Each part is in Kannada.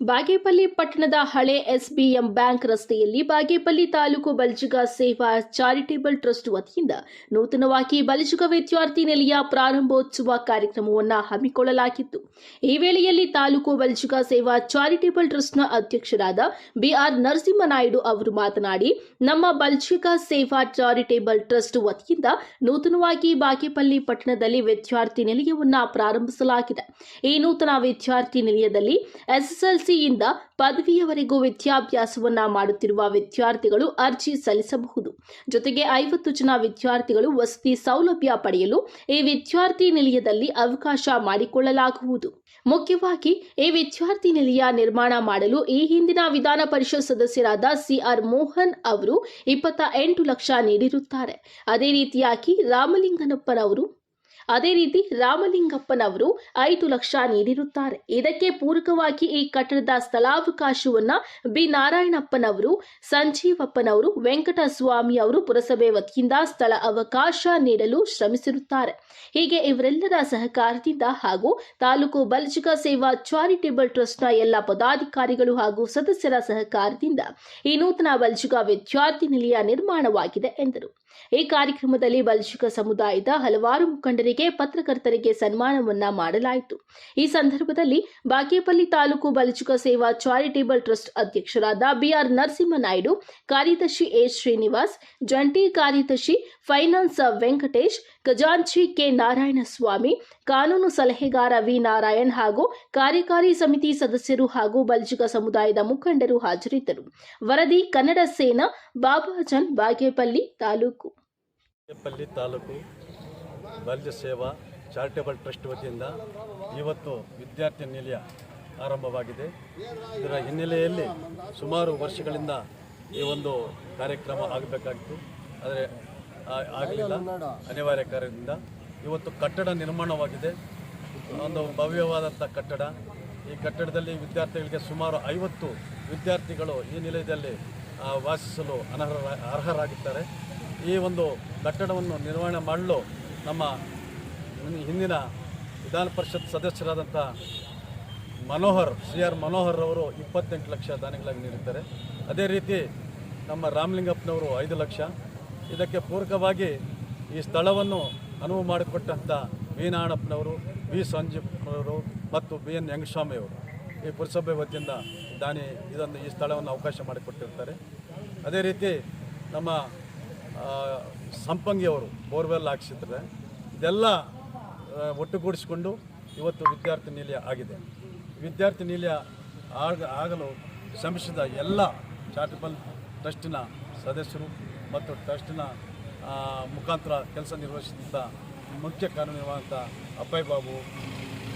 ಬಾಗೇಪಲ್ಲಿ ಪಟ್ಟಣದ ಹಳೆ ಎಸ್ಬಿಎಂ ಬ್ಯಾಂಕ್ ರಸ್ತೆಯಲ್ಲಿ ಬಾಗೇಪಲ್ಲಿ ತಾಲೂಕು ಬಲ್ಜಿಗ ಸೇವಾ ಚಾರಿಟೇಬಲ್ ಟ್ರಸ್ಟ್ ವತಿಯಿಂದ ನೂತನವಾಗಿ ಬಲಿಜುಗ ವಿದ್ಯಾರ್ಥಿ ನೆಲೆಯ ಪ್ರಾರಂಭೋತ್ಸವ ಕಾರ್ಯಕ್ರಮವನ್ನು ಹಮ್ಮಿಕೊಳ್ಳಲಾಗಿತ್ತು. ಈ ವೇಳೆಯಲ್ಲಿ ತಾಲೂಕು ಬಲ್ಜಿಗ ಸೇವಾ ಚಾರಿಟೇಬಲ್ ಟ್ರಸ್ಟ್ನ ಅಧ್ಯಕ್ಷರಾದ ಬಿಆರ್ ನರಸಿಂಹನಾಯ್ಡು ಅವರು ಮಾತನಾಡಿ, ನಮ್ಮ ಬಲ್ಜಿಗ ಸೇವಾ ಚಾರಿಟೇಬಲ್ ಟ್ರಸ್ಟ್ ವತಿಯಿಂದ ನೂತನವಾಗಿ ಬಾಗೇಪಲ್ಲಿ ಪಟ್ಟಣದಲ್ಲಿ ವಿದ್ಯಾರ್ಥಿ ನಿಲಯವನ್ನು ಪ್ರಾರಂಭಿಸಲಾಗಿದೆ. ಈ ನೂತನ ವಿದ್ಯಾರ್ಥಿ ನಿಲಯದಲ್ಲಿ ಎಸ್ಎಸ್ಎಲ್ಸಿಯಿಂದ ಪದವಿಯವರೆಗೂ ವಿದ್ಯಾಭ್ಯಾಸವನ್ನ ಮಾಡುತ್ತಿರುವ ವಿದ್ಯಾರ್ಥಿಗಳು ಅರ್ಜಿ ಸಲ್ಲಿಸಬಹುದು. ಜೊತೆಗೆ ಐವತ್ತು ಜನ ವಿದ್ಯಾರ್ಥಿಗಳು ವಸತಿ ಸೌಲಭ್ಯ ಪಡೆಯಲು ಈ ವಿದ್ಯಾರ್ಥಿ ನಿಲಯದಲ್ಲಿ ಅವಕಾಶ ಮಾಡಿಕೊಳ್ಳಲಾಗುವುದು. ಮುಖ್ಯವಾಗಿ, ಈ ವಿದ್ಯಾರ್ಥಿ ನಿಲಯ ನಿರ್ಮಾಣ ಮಾಡಲು ಈ ಹಿಂದಿನ ವಿಧಾನ ಪರಿಷತ್ ಸದಸ್ಯರಾದ ಸಿಆರ್ ಮೋಹನ್ ಅವರು ಇಪ್ಪತ್ತ ಎಂಟು ಲಕ್ಷ ನೀಡಿರುತ್ತಾರೆ. ಅದೇ ರೀತಿಯಾಗಿ ರಾಮಲಿಂಗನಪ್ಪನವರು ಅದೇ ರೀತಿ ರಾಮಲಿಂಗಪ್ಪನವರು ಐದು ಲಕ್ಷ ನೀಡಿರುತ್ತಾರೆ. ಇದಕ್ಕೆ ಪೂರಕವಾಗಿ ಈ ಕಟ್ಟಡದ ಸ್ಥಳಾವಕಾಶವನ್ನ ಬಿ. ನಾರಾಯಣಪ್ಪನವರು, ಸಂಜೀವಪ್ಪನವರು, ವೆಂಕಟಸ್ವಾಮಿ ಅವರು ಪುರಸಭೆ ವತಿಯಿಂದ ಸ್ಥಳ ಅವಕಾಶ ನೀಡಲು ಶ್ರಮಿಸಿರುತ್ತಾರೆ. ಹೀಗೆ ಇವರೆಲ್ಲರ ಸಹಕಾರದಿಂದ ಹಾಗೂ ತಾಲೂಕು ಬಲ್ಜಿಕ ಸೇವಾ ಚಾರಿಟೇಬಲ್ ಟ್ರಸ್ಟ್ನ ಎಲ್ಲ ಪದಾಧಿಕಾರಿಗಳು ಹಾಗೂ ಸದಸ್ಯರ ಸಹಕಾರದಿಂದ ಈ ನೂತನ ಬಲ್ಜಿಕ ವಿದ್ಯಾರ್ಥಿ ನಿಲಯ ನಿರ್ಮಾಣವಾಗಿದೆ ಎಂದರು. ಈ ಕಾರ್ಯಕ್ರಮದಲ್ಲಿ ಬಲ್ಜಿಕ ಸಮುದಾಯದ ಹಲವಾರು ಮುಖಂಡರಿಗೆ ಪತ್ರಕರ್ತರಿಗೆ ಸನ್ಮಾನವನ್ನ ಮಾಡಲಾಯಿತು. ಈ ಸಂದರ್ಭದಲ್ಲಿ ಬಾಗೇಪಲ್ಲಿ ತಾಲೂಕು ಬಲಚುಕ ಸೇವಾ ಚಾರಿಟೇಬಲ್ ಟ್ರಸ್ಟ್ ಅಧ್ಯಕ್ಷರಾದ ಬಿಆರ್ ನರಸಿಂಹನಾಯ್ಡು, ಕಾರ್ಯದರ್ಶಿ ಎ ಶ್ರೀನಿವಾಸ್, ಜಂಟಿ ಕಾರ್ಯದರ್ಶಿ ಫೈನಾನ್ಸ್ ವೆಂಕಟೇಶ್, ಖಜಾಂಚಿ ಕೆ ನಾರಾಯಣಸ್ವಾಮಿ, ಕಾನೂನು ಸಲಹೆಗಾರ ವಿ ನಾರಾಯಣ್ ಹಾಗೂ ಕಾರ್ಯಕಾರಿ ಸಮಿತಿ ಸದಸ್ಯರು ಹಾಗೂ ಬಲಚುಕ ಸಮುದಾಯದ ಮುಖಂಡರು ಹಾಜರಿದ್ದರು. ವರದಿ ಕನ್ನಡ ಸೇನಾ, ಬಾಬಾಜನ್ ಬಾಗೇಪಲ್ಲಿ ತಾಲೂಕು. ತಾಲೂಕು ಬಾಲ್ಯ ಸೇವಾ ಚಾರಿಟೇಬಲ್ ಟ್ರಸ್ಟ್ ವತಿಯಿಂದ ಇವತ್ತು ವಿದ್ಯಾರ್ಥಿ ನಿಲಯ ಆರಂಭವಾಗಿದೆ. ಇದರ ಹಿನ್ನೆಲೆಯಲ್ಲಿ ಸುಮಾರು ವರ್ಷಗಳಿಂದ ಈ ಒಂದು ಕಾರ್ಯಕ್ರಮ ಆಗಬೇಕಾಗಿತ್ತು. ಆದರೆ ಆಗಲಿಲ್ಲ. ಅನಿವಾರ್ಯ ಕಾರಣದಿಂದ ಇವತ್ತು ಕಟ್ಟಡ ನಿರ್ಮಾಣವಾಗಿದೆ. ಒಂದು ಭವ್ಯವಾದಂಥ ಕಟ್ಟಡ. ಈ ಕಟ್ಟಡದಲ್ಲಿ ವಿದ್ಯಾರ್ಥಿಗಳಿಗೆ ಸುಮಾರು ಐವತ್ತು ವಿದ್ಯಾರ್ಥಿಗಳು ಈ ನಿಲಯದಲ್ಲಿ ವಾಸಿಸಲು ಅನರ್ಹ, ಅರ್ಹರಾಗಿದ್ದಾರೆ. ಈ ಒಂದು ಕಟ್ಟಡವನ್ನು ನಿರ್ವಹಣೆ ಮಾಡಲು ನಮ್ಮ ಹಿಂದಿನ ವಿಧಾನ ಪರಿಷತ್ ಸದಸ್ಯರಾದಂಥ ಮನೋಹರ್ ಸಿ ಆರ್ ಮನೋಹರ್ ಅವರು ಇಪ್ಪತ್ತೆಂಟು ಲಕ್ಷ ದಾನಿಗಳಾಗಿ ನೀಡಿದ್ದಾರೆ. ಅದೇ ರೀತಿ ನಮ್ಮ ರಾಮಲಿಂಗಪ್ಪನವರು ಐದು ಲಕ್ಷ. ಇದಕ್ಕೆ ಪೂರಕವಾಗಿ ಈ ಸ್ಥಳವನ್ನು ಅನುವು ಮಾಡಿಕೊಟ್ಟಂಥ ವಿ ನಾರಾಯಣಪ್ಪನವರು ವಿ ಸಂಜೀವ್ನವರು ಮತ್ತು ಬಿ ಎನ್ ಯಂಗಸ್ವಾಮಿ ಅವರು ಈ ಪುರಸಭೆ ವತಿಯಿಂದ ದಾನಿ ಇದನ್ನು ಈ ಸ್ಥಳವನ್ನು ಅವಕಾಶ ಮಾಡಿಕೊಟ್ಟಿರ್ತಾರೆ. ಅದೇ ರೀತಿ ನಮ್ಮ ಸಂಪಂಗಿಯವರು ಬೋರ್ವೆಲ್ ಹಾಕ್ಸಿದ್ರೆ ಇದೆಲ್ಲ ಒಟ್ಟುಗೂಡಿಸಿಕೊಂಡು ಇವತ್ತು ವಿದ್ಯಾರ್ಥಿ ನಿಲಯ ಆಗಿದೆ. ವಿದ್ಯಾರ್ಥಿ ನಿಲಯ ಆಗ, ಆಗಲು ಶ್ರಮಿಸಿದ ಎಲ್ಲ ಚಾರಿಟಬಲ್ ಟ್ರಸ್ಟಿನ ಸದಸ್ಯರು ಮತ್ತು ಟ್ರಸ್ಟಿನ ಮುಖಾಂತರ ಕೆಲಸ ನಿರ್ವಹಿಸಿದಂಥ ಮುಖ್ಯ ಕಾರ್ಯನಿರ್ವಾಹಕ ಅಪ್ಪಯ್ ಬಾಬು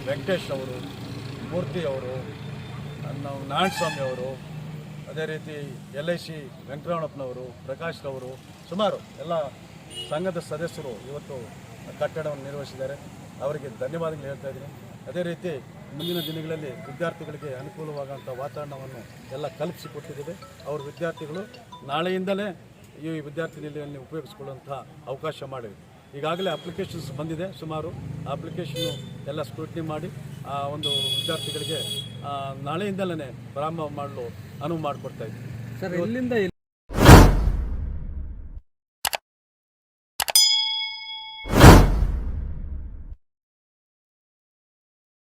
ವೆಂಕಟೇಶ್ ಅವರು, ಮೂರ್ತಿ ಅವರು, ನಾವು ನಾರಾಯಣಸ್ವಾಮಿ ಅವರು, ಅದೇ ರೀತಿ ಎಲ್ ಐ ಸಿ ವೆಂಕಟರಮಣಪ್ಪನವರು, ಪ್ರಕಾಶ್ ರವರು ಸುಮಾರು ಎಲ್ಲ ಸಂಘದ ಸದಸ್ಯರು ಇವತ್ತು ಕಟ್ಟಡವನ್ನು ನಿರ್ವಹಿಸಿದ್ದಾರೆ. ಅವರಿಗೆ ಧನ್ಯವಾದಗಳು ಹೇಳ್ತಾ ಇದ್ದೀನಿ. ಅದೇ ರೀತಿ ಮುಂದಿನ ದಿನಗಳಲ್ಲಿ ವಿದ್ಯಾರ್ಥಿಗಳಿಗೆ ಅನುಕೂಲವಾಗುವಂಥ ವಾತಾವರಣವನ್ನು ಎಲ್ಲ ಕಲ್ಪಿಸಿಕೊಟ್ಟಿದ್ದೇವೆ ಅವ್ರ ವಿದ್ಯಾರ್ಥಿಗಳು ನಾಳೆಯಿಂದಲೇ ಈ ವಿದ್ಯಾರ್ಥಿ ನಿಲಯವನ್ನು ಉಪಯೋಗಿಸಿಕೊಳ್ಳುವಂಥ ಅವಕಾಶ ಮಾಡಿವೆ. ಈಗಾಗಲೇ ಅಪ್ಲಿಕೇಶನ್ಸ್ ಬಂದಿದೆ ಸುಮಾರು. ಆ ಅಪ್ಲಿಕೇಶನ್ನು ಎಲ್ಲ ಸ್ಕ್ರೂಟ್ನಿ ಮಾಡಿ, ಆ ಒಂದು ವಿದ್ಯಾರ್ಥಿಗಳಿಗೆ ನಾಳೆಯಿಂದಲೇ ಪ್ರಾರಂಭ ಮಾಡಲು ಅನುವು ಮಾಡಿಕೊಡ್ತಾ ಇದ್ದೀವಿ. ಸರ್